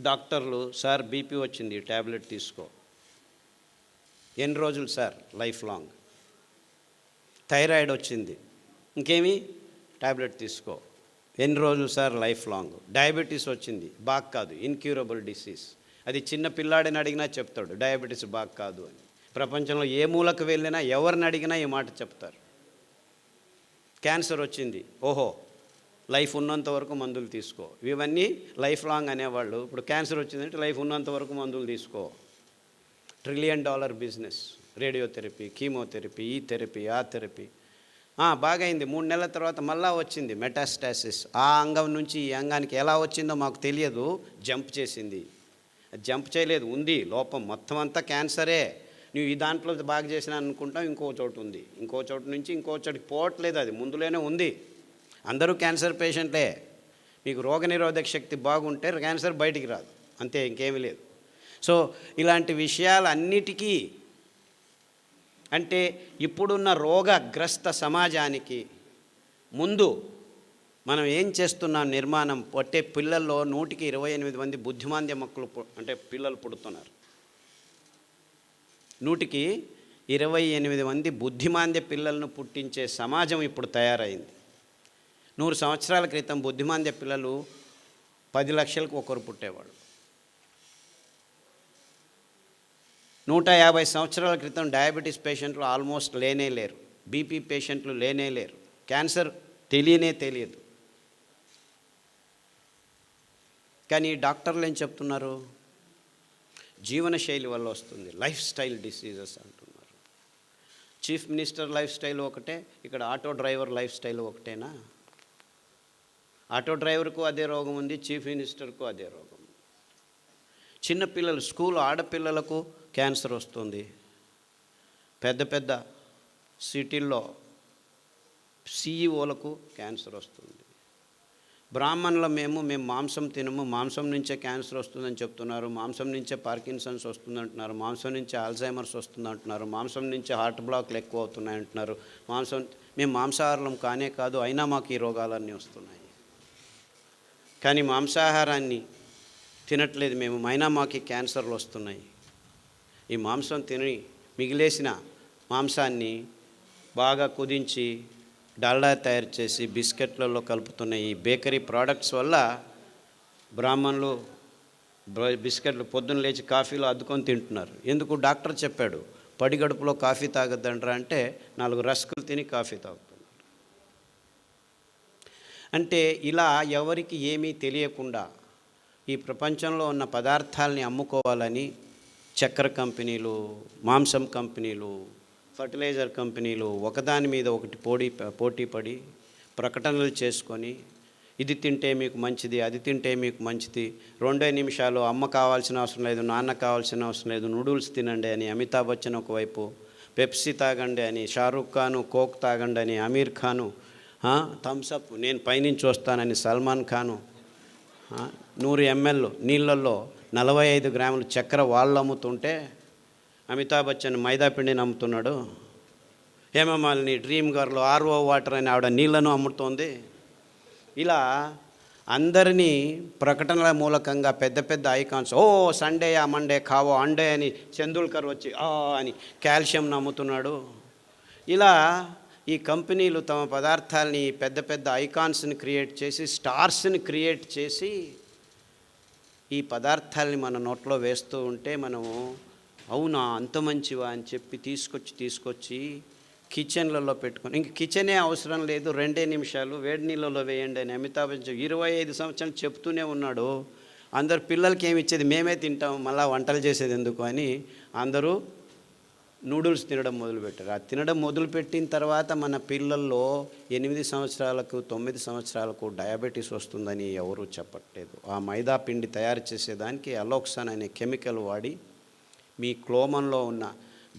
డాక్టర్లు sir BP వచ్చింది tablet తీసుకో. ఎన్ని రోజులు సార్? Life long. థైరాయిడ్ వచ్చింది. ఇంకేమి? ట్యాబ్లెట్ తీసుకో. ఎన్ని రోజులు సార్? Life long. డయాబెటీస్ వచ్చింది బాగా కాదు. Incurable disease. అది చిన్న పిల్లాడిని అడిగినా చెప్తాడు డయాబెటీస్ బాగా కాదు అని. ప్రపంచంలో ఏ మూలకు వెళ్ళినా ఎవరిని అడిగినా ఈ మాట చెప్తారు. క్యాన్సర్ వచ్చింది. ఓహో! లైఫ్ ఉన్నంత వరకు మందులు తీసుకో. ఇవన్నీ లైఫ్ లాంగ్ అనేవాళ్ళు. ఇప్పుడు క్యాన్సర్ వచ్చిందంటే లైఫ్ ఉన్నంత వరకు మందులు తీసుకో. Trillion dollar business. Radiotherapy chemotherapy ఈ థెరపీ ఆ థెరపీ ఆ, బాగైంది. మూడు నెలల తర్వాత మళ్ళా వచ్చింది మెటాస్టాసిస్. ఆ అంగం నుంచి ఈ అంగానికి ఎలా వచ్చిందో మాకు తెలియదు. జంప్ చేసింది. జంప్ చేయలేదు. ఉంది. లోపం మొత్తం అంతా క్యాన్సరే. నువ్వు ఈ దాంట్లో బాగా చేసిన అనుకుంటాం ఇంకో చోటు ఉంది. ఇంకో చోటు నుంచి ఇంకో చోటుకి పోవట్లేదు అది. ముందులోనే ఉంది. అందరూ క్యాన్సర్ పేషెంట్లే మీకు రోగనిరోధక శక్తి బాగుంటే క్యాన్సర్ బయటికి రాదు. అంతే ఇంకేమీ లేదు. సో ఇలాంటి విషయాలన్నిటికీ అంటే ఇప్పుడున్న రోగగ్రస్త సమాజానికి ముందు మనం ఏం చేస్తున్నాం నిర్మాణం? పట్టే పిల్లల్లో నూటికి ఇరవై ఎనిమిది మంది బుద్ధిమాంద్య మొక్కలు అంటే పిల్లలు పుడుతున్నారు. నూటికి ఇరవై ఎనిమిది మంది బుద్ధిమాంద్య పిల్లలను పుట్టించే సమాజం ఇప్పుడు తయారైంది. నూరు సంవత్సరాల క్రితం బుద్ధిమాంద్య పిల్లలు పది లక్షలకు ఒకరు పుట్టేవాడు. నూట యాభై సంవత్సరాల క్రితం డయాబెటీస్ పేషెంట్లు ఆల్మోస్ట్ లేనే లేరు. బీపీ పేషెంట్లు లేనే లేరు. క్యాన్సర్ తెలియనే తెలియదు. కానీ డాక్టర్లు ఏం చెప్తున్నారు? జీవనశైలి వల్ల వస్తుంది. లైఫ్ స్టైల్ డిసీజెస్ అంటున్నారు. చీఫ్ మినిస్టర్ లైఫ్ స్టైల్ ఒకటే ఇక్కడ ఆటో డ్రైవర్ లైఫ్ స్టైల్ ఒకటేనా? ఆటో డ్రైవర్కు అదే రోగం ఉంది చీఫ్ మినిస్టర్కు అదే రోగం. చిన్నపిల్లలు స్కూల్ ఆడపిల్లలకు క్యాన్సర్ వస్తుంది. పెద్ద పెద్ద సిటీల్లో సీఈఓలకు క్యాన్సర్ వస్తుంది. బ్రాహ్మణుల మేము మేము మాంసం తినము మాంసం నుంచే క్యాన్సర్ వస్తుందని చెప్తున్నారు మాంసం నుంచే పార్కిన్సన్స్ వస్తుంది అంటున్నారు మాంసం నుంచే ఆల్జైమర్స్ వస్తుంది అంటున్నారు మాంసం నుంచే హార్ట్ బ్లాక్లు ఎక్కువ అవుతున్నాయి అంటున్నారు మాంసం మేము మాంసాహారం కానే కాదు అయినా మాకు ఈ రోగాలన్నీ వస్తున్నాయి. కానీ మాంసాహారాన్ని తినట్లేదు మేము. మైనా మాకి క్యాన్సర్లు వస్తున్నాయి. ఈ మాంసం తిని మిగిలేసిన మాంసాన్ని బాగా కుదించి డాల్డా తయారు చేసి బిస్కెట్లలో కలుపుతున్న ఈ బేకరీ ప్రోడక్ట్స్ వల్ల బ్రాహ్మణులు బిస్కెట్లు పొద్దున్న లేచి కాఫీలో అద్దుకొని తింటున్నారు. ఎందుకు? డాక్టర్ చెప్పాడు పడిగడుపులో కాఫీ తాగద్దండ్రా అంటే నాలుగు రస్కులు తిని కాఫీ తాగు. అంటే ఇలా ఎవరికి ఏమీ తెలియకుండా ఈ ప్రపంచంలో ఉన్న పదార్థాలని అమ్ముకోవాలని చక్కెర కంపెనీలు మాంసం కంపెనీలు ఫర్టిలైజర్ కంపెనీలు ఒకదాని మీద ఒకటి పోటీ పోటీ పడి ప్రకటనలు చేసుకొని ఇది తింటే మీకు మంచిది అది తింటే మీకు మంచిది రెండే నిమిషాలు అమ్మ కావాల్సిన అవసరం లేదు నాన్న కావాల్సిన అవసరం లేదు నూడిల్స్ తినండి అని అమితాబ్ బచ్చన్ ఒకవైపు పెప్సీ తాగండి అని షారూఖ్ ఖాను కోక్ తాగండి అని అమీర్ ఖాను థమ్సప్ నేను పైనుంచి వస్తానని సల్మాన్ ఖాను నూరు ఎంఎల్ నీళ్ళల్లో నలభై ఐదు గ్రాములు చక్కెర వాళ్ళు అమ్ముతుంటే అమితాబ్ బచ్చన్ మైదాపిండిని అమ్ముతున్నాడు Hemamalini dream girl RO water అని ఆవిడ నీళ్ళను అమ్ముతోంది. ఇలా అందరినీ ప్రకటనల మూలకంగా పెద్ద పెద్ద ఐకాన్స్ ఓ సండే ఆ మండే కావో అండే అని చందుల్కర్ వచ్చి ఆ అని కాల్షియం నమ్ముతున్నాడు. ఇలా ఈ కంపెనీలు తమ పదార్థాలని పెద్ద పెద్ద ఐకాన్స్ని క్రియేట్ చేసి స్టార్స్ని క్రియేట్ చేసి ఈ పదార్థాలని మన నోట్లో వేస్తూ ఉంటే మనము అవునా అంత మంచివా అని చెప్పి తీసుకొచ్చి తీసుకొచ్చి కిచెన్లలో పెట్టుకొని ఇంక కిచెనే అవసరం లేదు రెండే నిమిషాలు వేడి నీళ్ళలో వేయండి అని అమితాబ్ బచ్చన్ ఇరవై ఐదు సంవత్సరాలు చెప్తూనే ఉన్నాడు. అందరు పిల్లలకి ఏమి ఇచ్చేది? మేమే తింటాం మళ్ళీ వంటలు చేసేది ఎందుకు అని అందరూ నూడిల్స్ తినడం మొదలుపెట్టారు. ఆ తినడం మొదలుపెట్టిన తర్వాత మన పిల్లల్లో ఎనిమిది సంవత్సరాలకు తొమ్మిది సంవత్సరాలకు డయాబెటీస్ వస్తుందని ఎవరూ చెప్పట్లేదు. ఆ మైదా పిండి తయారు చేసేదానికి అలోక్సాన్ అనే కెమికల్ వాడి మీ క్లోమంలో ఉన్న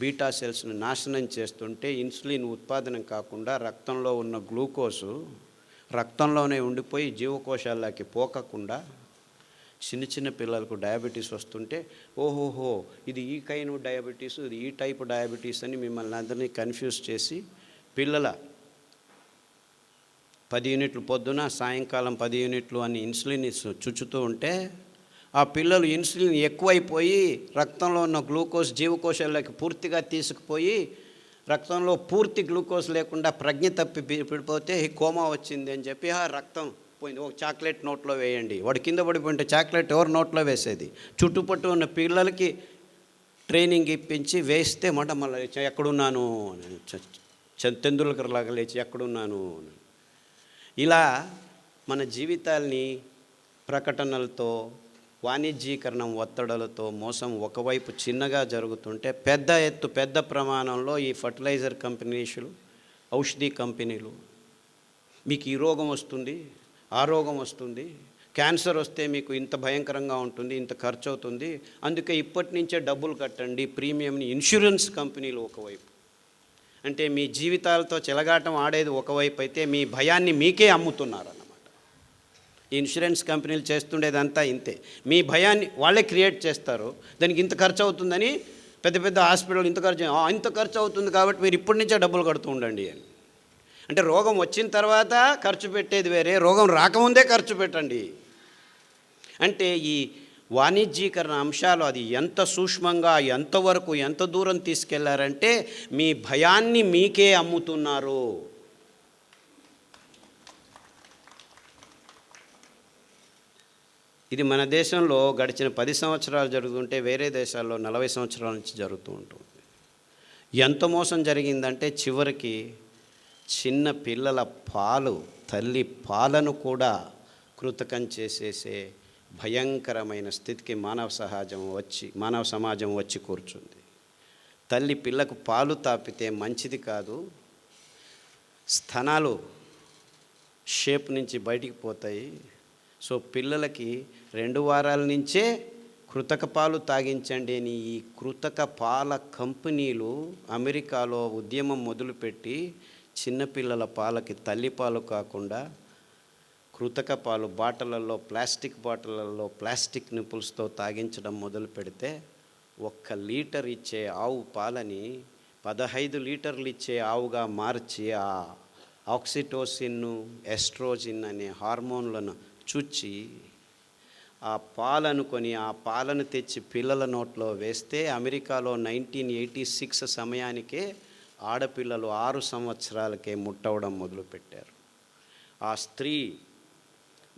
బీటా సెల్స్ను నాశనం చేస్తుంటే ఇన్సులిన్ ఉత్పాదనం కాకుండా రక్తంలో ఉన్న గ్లూకోజు రక్తంలోనే ఉండిపోయి జీవకోశాల్లోకి పోకకుండా చిన్న చిన్న పిల్లలకు డయాబెటీస్ వస్తుంటే ఓహోహో ఇది ఈ కైను డయాబెటీస్ ఇది ఈ టైప్ డయాబెటీస్ అని మిమ్మల్ని అందరినీ కన్ఫ్యూజ్ చేసి పిల్లల పది యూనిట్లు పొద్దున సాయంకాలం పది యూనిట్లు అని ఇన్సులిన్ చుచ్చుతూ ఉంటే ఆ పిల్లలు ఇన్సులిన్ ఎక్కువైపోయి రక్తంలో ఉన్న గ్లూకోజ్ జీవకోశాలకి పూర్తిగా తీసుకుపోయి రక్తంలో పూర్తి గ్లూకోజ్ లేకుండా ప్రజ్ఞ తప్పి పడిపోతే కోమా వచ్చింది అని చెప్పి ఆ రక్తం పడిపోయింది. ఒక చాక్లెట్ నోట్లో వేయండి. వాడు కింద పడిపోయింటే చాక్లెట్ ఎవరు నోట్లో వేసేది? చుట్టుపట్టు ఉన్న పిల్లలకి ట్రైనింగ్ ఇప్పించి వేస్తే మాట మళ్ళీ ఎక్కడున్నాను? తెందులకర్ లాగా లేచి ఎక్కడున్నాను? ఇలా మన జీవితాల్ని ప్రకటనలతో వాణిజ్యీకరణం ఒత్తడలతో మోసం ఒకవైపు చిన్నగా జరుగుతుంటే పెద్ద ఎత్తు పెద్ద ప్రమాణంలో ఈ ఫర్టిలైజర్ కంపెనీషులు ఔషధి కంపెనీలు మీకు ఈ రోగం వస్తుంది? ఆ రోగం వస్తుంది. క్యాన్సర్ వస్తే మీకు ఇంత భయంకరంగా ఉంటుంది ఇంత ఖర్చు అవుతుంది అందుకే ఇప్పటి నుంచే డబ్బులు కట్టండి. ప్రీమియంని ఇన్సూరెన్స్ కంపెనీలు ఒకవైపు. అంటే మీ జీవితాలతో చెలగాటం ఆడేది ఒకవైపు అయితే మీ భయాన్ని మీకే అమ్ముతున్నారు అన్నమాట ఇన్సూరెన్స్ కంపెనీలు చేస్తుండేదంతా ఇంతే. మీ భయాన్ని వాళ్ళే క్రియేట్ చేస్తారు. దానికి ఇంత ఖర్చు అవుతుందని పెద్ద పెద్ద హాస్పిటల్ ఇంత ఖర్చు ఇంత ఖర్చు అవుతుంది కాబట్టి మీరు ఇప్పటి నుంచే డబ్బులు కడుతూ ఉండండి అని. అంటే రోగం వచ్చిన తర్వాత ఖర్చు పెట్టేది వేరే రోగం రాకముందే ఖర్చు పెట్టండి. అంటే ఈ వాణిజ్యీకరణ అంశాలు అది ఎంత సూక్ష్మంగా ఎంతవరకు ఎంత దూరం తీసుకెళ్ళారంటే మీ భయాన్ని మీకే అమ్ముతున్నారు. ఇది మన దేశంలో గడిచిన పది సంవత్సరాలు జరుగుతుంటే వేరే దేశాల్లో నలభై సంవత్సరాల నుంచి జరుగుతూ ఉంటుంది. ఎంత మోసం జరిగిందంటే చివరికి చిన్న పిల్లల పాలు తల్లి పాలను కూడా కృతకం చేసేసే భయంకరమైన స్థితికి మానవ సహజం వచ్చి మానవ సమాజం వచ్చి కూర్చుంది. తల్లి పిల్లకు పాలు తాపితే మంచిది కాదు. స్థనాలు షేప్ నుంచి బయటికి పోతాయి. సో పిల్లలకి రెండు వారాల నుంచే కృతక పాలు తాగించండి అని ఈ కృతక పాల కంపెనీలు అమెరికాలో ఉద్యమం మొదలుపెట్టి చిన్నపిల్లల పాలకి తల్లి పాలు కాకుండా కృతక పాలు బాటలలో ప్లాస్టిక్ బాటలలో ప్లాస్టిక్ నిపుల్స్తో తాగించడం మొదలు పెడితే ఒక్క లీటర్ ఇచ్చే ఆవు పాలని పదహైదు లీటర్లు ఇచ్చే ఆవుగా మార్చి ఆ ఆక్సిటోసిన్ను ఎస్ట్రోజిన్ అనే హార్మోన్లను చుచ్చి ఆ పాలను కొని ఆ పాలను తెచ్చి పిల్లల నోట్లో వేస్తే అమెరికాలో నైన్టీన్ ఎయిటీ సిక్స్ సమయానికే ఆడపిల్లలు ఆరు సంవత్సరాలకే ముట్టవడం మొదలుపెట్టారు. ఆ స్త్రీ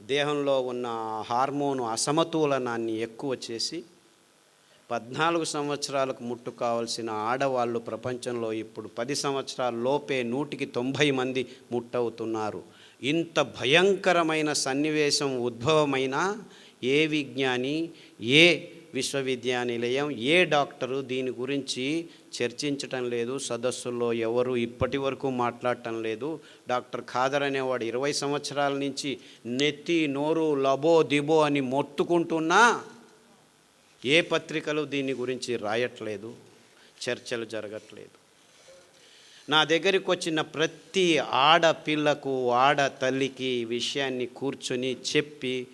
దేహంలో ఉన్న హార్మోన్ హార్మోను అసమతులనాన్ని ఎక్కువ చేసి పద్నాలుగు సంవత్సరాలకు ముట్టు కావాల్సిన ఆడవాళ్ళు ప్రపంచంలో ఇప్పుడు పది సంవత్సరాల లోపే నూటికి తొంభై మంది ముట్టవుతున్నారు. ఇంత భయంకరమైన సన్నివేశం ఉద్భవమైన ఏ విజ్ఞాని ఏ విశ్వవిద్యానిలయం ఏ డాక్టరు దీని గురించి చర్చించటం లేదు సదస్సుల్లో ఎవరు ఇప్పటి వరకు మాట్లాడటం లేదు. డాక్టర్ ఖాదర్ అనేవాడు ఇరవై సంవత్సరాల నుంచి నెత్తి నోరు లబో దిబో అని మొత్తుకుంటున్నా ఏ పత్రికలు దీని గురించి రాయట్లేదు చర్చలు జరగట్లేదు. నా దగ్గరికి వచ్చిన ప్రతి ఆడపిల్లకు ఆడ తల్లికి ఈ విషయాన్ని కూర్చొని చెప్పి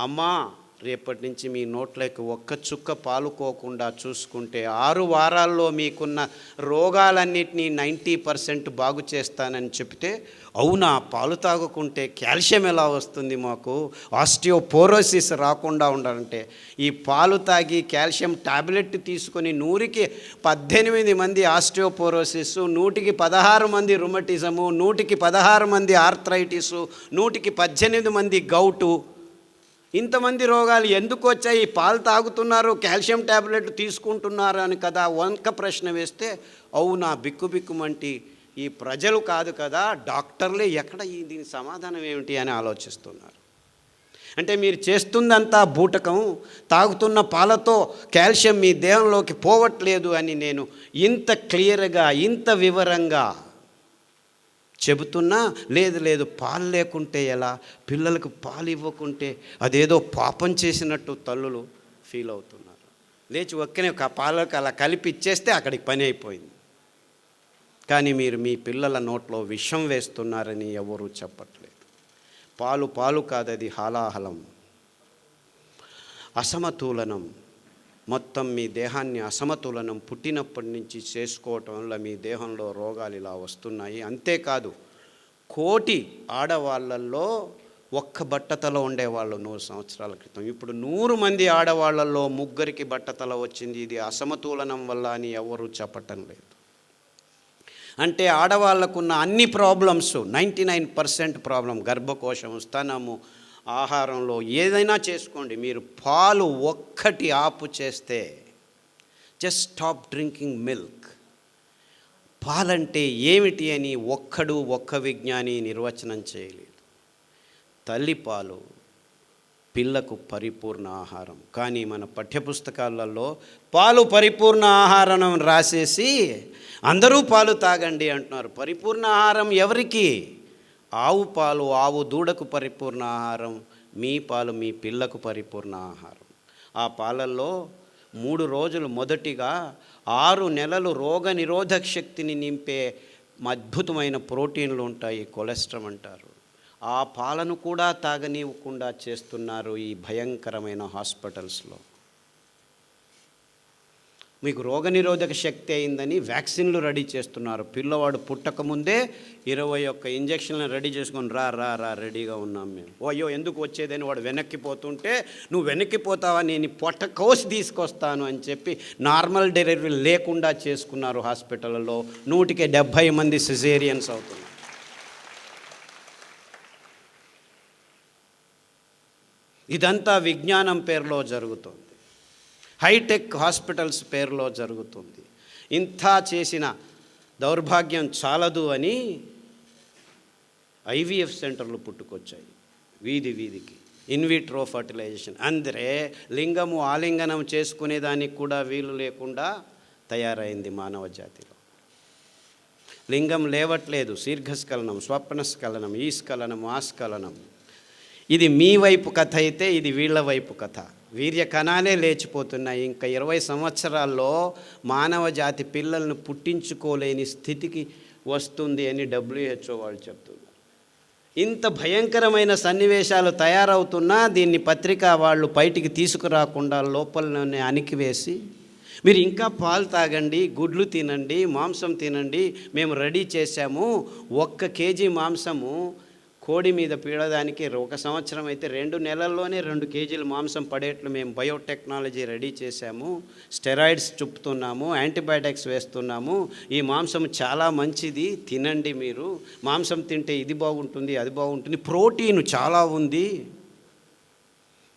అమ్మా రేపటి నుంచి మీ నోట్లోకి ఒక్క చుక్క పాలుకోకుండా చూసుకుంటే ఆరు వారాల్లో మీకున్న రోగాలన్నింటినీ నైంటీ పర్సెంట్ బాగు చేస్తానని చెప్తే అవునా పాలు తాగుకుంటే కాల్షియం ఎలా వస్తుంది మాకు? ఆస్టియోపోరోసిస్ రాకుండా ఉండాలంటే ఈ పాలు తాగి కాల్షియం టాబ్లెట్ తీసుకొని నూరికి పద్దెనిమిది మంది ఆస్టియోపోరోసిస్ నూటికి పదహారు మంది రుమటిజము నూటికి పదహారు మంది ఆర్థరైటిసు నూటికి పద్దెనిమిది మంది గౌటు ఇంతమంది రోగాలు ఎందుకు వచ్చాయి? పాలు తాగుతున్నారు కాల్షియం ట్యాబ్లెట్ తీసుకుంటున్నారు అని కదా వంక ప్రశ్న వేస్తే అవునా బిక్కు బిక్కుమంటి ఈ ప్రజలు కాదు కదా డాక్టర్లే ఎక్కడ ఈ దీని సమాధానం ఏమిటి అని ఆలోచిస్తున్నారు. అంటే మీరు చేస్తుందంతా బూటకం తాగుతున్న పాలతో కాల్షియం మీ దేహంలోకి పోవట్లేదు అని నేను ఇంత క్లియర్గా ఇంత వివరంగా చెబుతున్నా లేదు లేదు పాలు లేకుంటే ఎలా? పిల్లలకు పాలు ఇవ్వకుంటే అదేదో పాపం చేసినట్టు తల్లులు ఫీల్ అవుతున్నారు. లేచి ఒక్కనే ఒక పాలకు అలా కలిపి ఇచ్చేస్తే అక్కడికి పని అయిపోయింది. కానీ మీరు మీ పిల్లల నోట్లో విషం వేస్తున్నారని ఎవరూ చెప్పట్లేదు. పాలు పాలు కాదది హాలాహలం. అసమతులనం. మొత్తం మీ దేహాన్ని అసమతులనం పుట్టినప్పటి నుంచి చేసుకోవటం వల్ల మీ దేహంలో రోగాలు ఇలా వస్తున్నాయి. అంతేకాదు కోటి ఆడవాళ్ళల్లో ఒక్క బట్టతల ఉండేవాళ్ళు నూరు సంవత్సరాల క్రితం. ఇప్పుడు నూరు మంది ఆడవాళ్ళల్లో ముగ్గురికి బట్టతల వచ్చింది. ఇది అసమతులనం వల్ల అని ఎవరూ చెప్పటం లేదు. అంటే ఆడవాళ్ళకున్న అన్ని problems ninety nine percent problem గర్భకోశం స్తనము ఆహారంలో ఏదైనా చేసుకోండి. మీరు పాలు ఒక్కటి ఆపు చేస్తే జస్ట్ స్టాప్ డ్రింకింగ్ మిల్క్ పాలంటే ఏమిటి అని ఒక్కడు ఒక్క విజ్ఞాని నిర్వచనం చేయలేదు. తల్లిపాలు పిల్లకు పరిపూర్ణ ఆహారం. కానీ మన పాఠ్యపుస్తకాలలో పాలు పరిపూర్ణ ఆహారం రాసేసి అందరూ పాలు తాగండి అంటున్నారు. పరిపూర్ణ ఆహారం ఎవరికి? ఆవు పాలు ఆవు దూడకు పరిపూర్ణ ఆహారం మీ పాలు మీ పిల్లకు పరిపూర్ణ ఆహారం. ఆ పాలల్లో మూడు రోజులు మొదటిగా ఆరు నెలలు రోగ నిరోధక శక్తిని నింపే అద్భుతమైన ప్రోటీన్లు ఉంటాయి కొలెస్ట్రాల్ అంటారు. ఆ పాలను కూడా తాగనివ్వకుండా చేస్తున్నారు ఈ భయంకరమైన హాస్పిటల్స్లో. మీకు రోగనిరోధక శక్తి అయిందని వ్యాక్సిన్లు రెడీ చేస్తున్నారు. పిల్లవాడు పుట్టకముందే ఇరవై ఒక్క ఇంజక్షన్లను రెడీ చేసుకొని రా రా రా రెడీగా ఉన్నాం మేము. ఓ అయ్యో ఎందుకు వచ్చేదని వాడు వెనక్కి పోతుంటే నువ్వు వెనక్కి పోతావా? నేను పొట్ట కోసి తీసుకొస్తాను అని చెప్పి నార్మల్ డెలివరీ లేకుండా చేసుకున్నారు హాస్పిటల్లో. నూటికి డెబ్భై మంది సిజేరియన్స్ అవుతున్నారు. ఇదంతా విజ్ఞానం పేరులో జరుగుతుంది. హైటెక్ హాస్పిటల్స్ పేరులో జరుగుతుంది. ఇంత చేసిన దౌర్భాగ్యం చాలదు అని ఐవీఎఫ్ సెంటర్లు పుట్టుకొచ్చాయి వీధి వీధికి. In vitro fertilisation. అందరే లింగము ఆలింగనం చేసుకునేదానికి కూడా వీలు లేకుండా తయారైంది మానవ జాతిలో. లింగం లేవట్లేదు దీర్ఘస్ఖలనం స్వప్నస్ఖలనం ఈ స్ఖలనం ఆ స్ఖలనం ఇది మీ వైపు కథ అయితే ఇది వీళ్ళ వైపు కథ. వీర్య కణాలే లేచిపోతున్నాయి. ఇంకా ఇరవై సంవత్సరాల్లో మానవ జాతి పిల్లలను పుట్టించుకోలేని స్థితికి వస్తుంది అని డబ్ల్యూహెచ్ఓ వాళ్ళు చెప్తున్నారు. ఇంత భయంకరమైన సన్నివేశాలు తయారవుతున్నా దీన్ని పత్రిక వాళ్ళు బయటికి తీసుకురాకుండా లోపలనే అణికివేసి మీరు ఇంకా పాలు తాగండి గుడ్లు తినండి మాంసం తినండి మేము రెడీ చేశాము. ఒక్క కేజీ మాంసము కోడి మీద పీడడానికి ఒక సంవత్సరం అయితే రెండు నెలల్లోనే రెండు కేజీల మాంసం పడేట్లు మేము బయోటెక్నాలజీ రెడీ చేశాము. స్టెరాయిడ్స్ చుప్పుతున్నాము యాంటీబయాటిక్స్ వేస్తున్నాము. ఈ మాంసం చాలా మంచిది తినండి మీరు. మాంసం తింటే ఇది బాగుంటుంది అది బాగుంటుంది. ప్రోటీన్ చాలా ఉంది.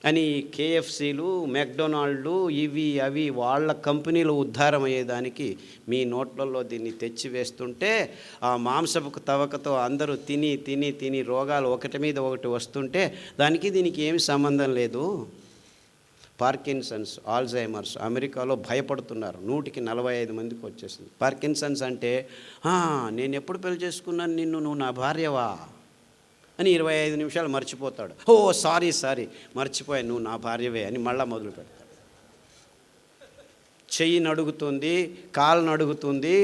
అని కేఎఫ్సీలు మెక్డొనాల్డ్లు ఇవి అవి వాళ్ళ కంపెనీలు ఉద్ధారం అయ్యేదానికి మీ నోట్లలో దీన్ని తెచ్చి వేస్తుంటే ఆ మాంసపు తవకతో అందరూ తిని తిని తిని రోగాలు ఒకటి మీద ఒకటి వస్తుంటే దానికి దీనికి ఏమి సంబంధం లేదు. పార్కిన్సన్స్ ఆల్జైమర్స్ అమెరికాలో భయపడుతున్నారు. నూటికి నలభై ఐదు మందికి వచ్చేసింది. పార్కిన్సన్స్ అంటే నేను ఎప్పుడు పెళ్ళి చేసుకున్నాను నిన్ను? నువ్వు నా భార్యవా? అని ఇరవై ఐదు నిమిషాలు మర్చిపోతాడు. Oh sorry sorry. మర్చిపోయాను నువ్వు నా భార్యవే అని మళ్ళా మొదలు పెడతాడు. చెయ్యి నడుగుతుంది కాలు నడుగుతుంది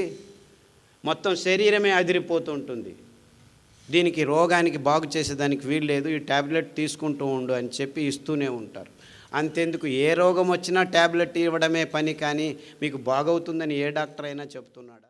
మొత్తం శరీరమే అదిరిపోతుంటుంది దీనికి రోగానికి బాగు చేసేదానికి వీలు లేదు ఈ ట్యాబ్లెట్ తీసుకుంటూ ఉండు అని చెప్పి ఇస్తూనే ఉంటారు. అంతెందుకు ఏ రోగం వచ్చినా ట్యాబ్లెట్ ఇవ్వడమే పని కానీ మీకు బాగవుతుందని ఏ డాక్టర్ అయినా చెప్తున్నాడా?